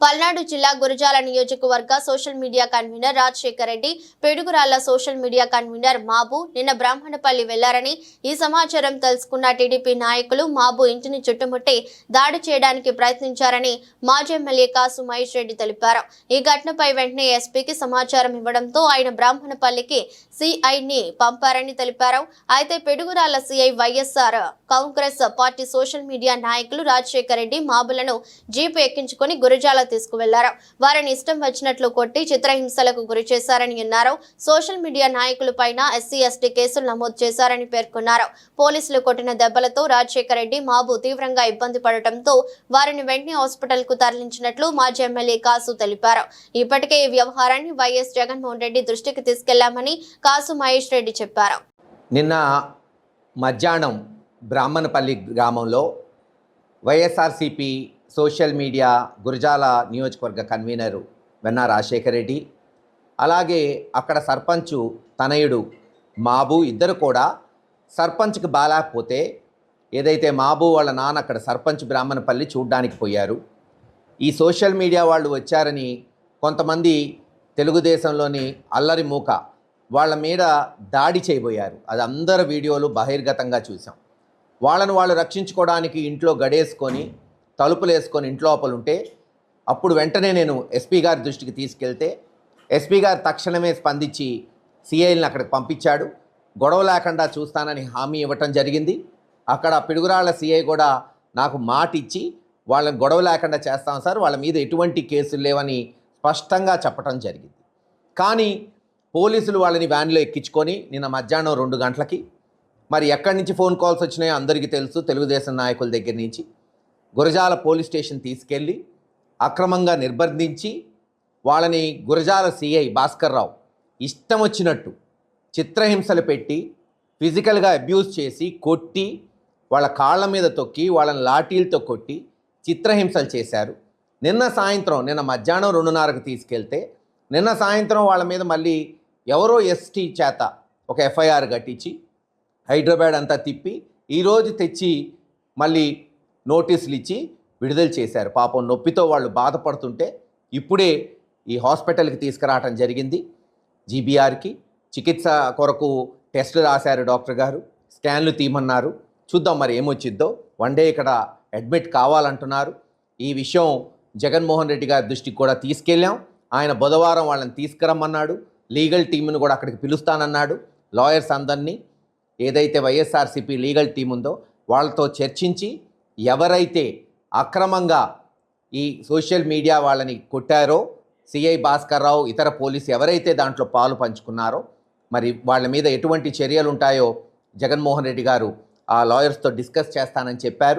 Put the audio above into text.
పల్నాడు జిల్లా గురజాల నియోజకవర్గ social media convener Rajasekhar Reddy Piduguralla social media convener Mabu నిన్న బ్రాహ్మణపల్లి వెళ్ళారని ఈ సమాచారం తెలుసుకున్న టీడీపీ నాయకులు మాబు ఇంటిని చుట్టుముట్టి దాడి చేయడానికి ప్రయత్నించారని మాజీ ఎమ్మెల్యే కాసు మహేష్ రెడ్డి తెలిపారు. ఈ ఘటనపై వెంటనే ఎస్పీకి సమాచారం ఇవ్వడంతో ఆయన బ్రాహ్మణపల్లికి సిఐని పంపారని తెలిపారు. అయితే Piduguralla CI YSR Congress party social media నాయకులు రాజశేఖర్ రెడ్డి మాబులను జీపు ఎక్కించుకొని గురజాల తీసుకువెళ్ళారు. వారిని ఇష్టం వచ్చినట్లు కొట్టి చిత్రహింసలకు గురి చేశారని అన్నారు. సోషల్ మీడియా నాయకులు పైన ఎస్సీ ఎస్టీ కేసులు నమోదు చేశారని పేర్కొన్నారు. పోలీసులు కొట్టిన దెబ్బలతో రాజశేఖర రెడ్డి మాబు తీవ్రంగా ఇబ్బంది పడటంతో వారిని వెంటనే హాస్పిటల్కు తరలించినట్లు మాజీ ఎమ్మెల్యే కాసు తెలిపారు. ఇప్పటికే ఈ వ్యవహారాన్ని వైఎస్ జగన్మోహన్ రెడ్డి దృష్టికి తీసుకెళ్ళామని కాసు మహేష్ రెడ్డి చెప్పారు. నిన్న మధ్యాహ్నం బ్రాహ్మణపల్లి గ్రామంలో వైఎస్ఆర్సిపి సోషల్ మీడియా గురజాల నియోజకవర్గ కన్వీనర్ వెన్నా రాజశేఖర రెడ్డి అలాగే అక్కడ సర్పంచు తనయుడు మాబు ఇద్దరు కూడా సర్పంచ్కి బాలేకపోతే ఏదైతే మాబు వాళ్ళ నాన్న అక్కడ సర్పంచ్ బ్రాహ్మణపల్లి చూడ్డానికి పోయారు. ఈ సోషల్ మీడియా వాళ్ళు వచ్చారని కొంతమంది తెలుగుదేశంలోని అల్లరి మూక వాళ్ళ మీద దాడి చేయబోయారు. అది అందరి వీడియోలు బహిర్గతంగా చూసాం. వాళ్ళను వాళ్ళు రక్షించుకోవడానికి ఇంట్లో గడేసుకొని తలుపులు వేసుకొని ఇంట్లోపలు ఉంటే అప్పుడు వెంటనే నేను ఎస్పీ గారి దృష్టికి తీసుకెళ్తే ఎస్పీ గారు తక్షణమే స్పందించి సిఐల్ని అక్కడికి పంపించాడు. గొడవ లేకుండా చూస్తానని హామీ ఇవ్వటం జరిగింది. అక్కడ పిడుగురాళ్ళ సిఐ కూడా నాకు మాట ఇచ్చి వాళ్ళని గొడవ లేకుండా చేస్తాం సార్ వాళ్ళ మీద ఎటువంటి కేసులు లేవని స్పష్టంగా చెప్పటం జరిగింది. కానీ పోలీసులు వాళ్ళని వ్యాన్లో ఎక్కించుకొని నిన్న మధ్యాహ్నం రెండు గంటలకి మరి ఎక్కడి నుంచి ఫోన్ కాల్స్ వచ్చినాయో అందరికీ తెలుసు తెలుగుదేశం నాయకుల దగ్గర నుంచి. గురజాల పోలీస్ స్టేషన్ తీసుకెళ్ళి అక్రమంగా నిర్బంధించి వాళ్ళని గురజాల సిఐ భాస్కర్ రావు ఇష్టం వచ్చినట్టు చిత్రహింసలు పెట్టి ఫిజికల్గా అబ్యూస్ చేసి కొట్టి వాళ్ళ కాళ్ళ మీద తొక్కి వాళ్ళని లాఠీలతో కొట్టి చిత్రహింసలు చేశారు. నిన్న సాయంత్రం నిన్న మధ్యాహ్నం రెండున్నరకు తీసుకెళ్తే నిన్న సాయంత్రం వాళ్ళ మీద మళ్ళీ ఎవరో ఎస్టీ చేత ఒక ఎఫ్ఐఆర్ కట్టించి హైదరాబాద్ అంతా తిప్పి ఈరోజు తెచ్చి మళ్ళీ నోటీసులు ఇచ్చి విడుదల చేశారు. పాపం నొప్పితో వాళ్ళు బాధపడుతుంటే ఇప్పుడే ఈ హాస్పిటల్కి తీసుకురావటం జరిగింది. జీబీఆర్కి చికిత్స కొరకు టెస్టులు రాశారు డాక్టర్ గారు. స్కాన్లు తీయమన్నారు. చూద్దాం మరి ఏమొచ్చిద్దో. వన్ డే ఇక్కడ అడ్మిట్ కావాలంటున్నారు. ఈ విషయం జగన్మోహన్ రెడ్డి గారి దృష్టికి కూడా తీసుకెళ్ళాం. ఆయన బుధవారం వాళ్ళని తీసుకురమ్మన్నాడు. లీగల్ టీమును కూడా అక్కడికి పిలుస్తానన్నాడు. లాయర్స్ అందరినీ ఏదైతే వైఎస్ఆర్సీపీ లీగల్ టీం ఉందో వాళ్ళతో చర్చించి ఎవరైతే అక్రమంగా ఈ సోషల్ మీడియా వాళ్ళని కొట్టారో సిఐ భాస్కర్ రావు ఇతర పోలీసు ఎవరైతే దాంట్లో పాలు పంచుకున్నారో మరి వాళ్ళ మీద ఎటువంటి చర్యలు ఉంటాయో జగన్మోహన్ రెడ్డి గారు ఆ లాయర్స్తో డిస్కస్ చేస్తానని చెప్పారు.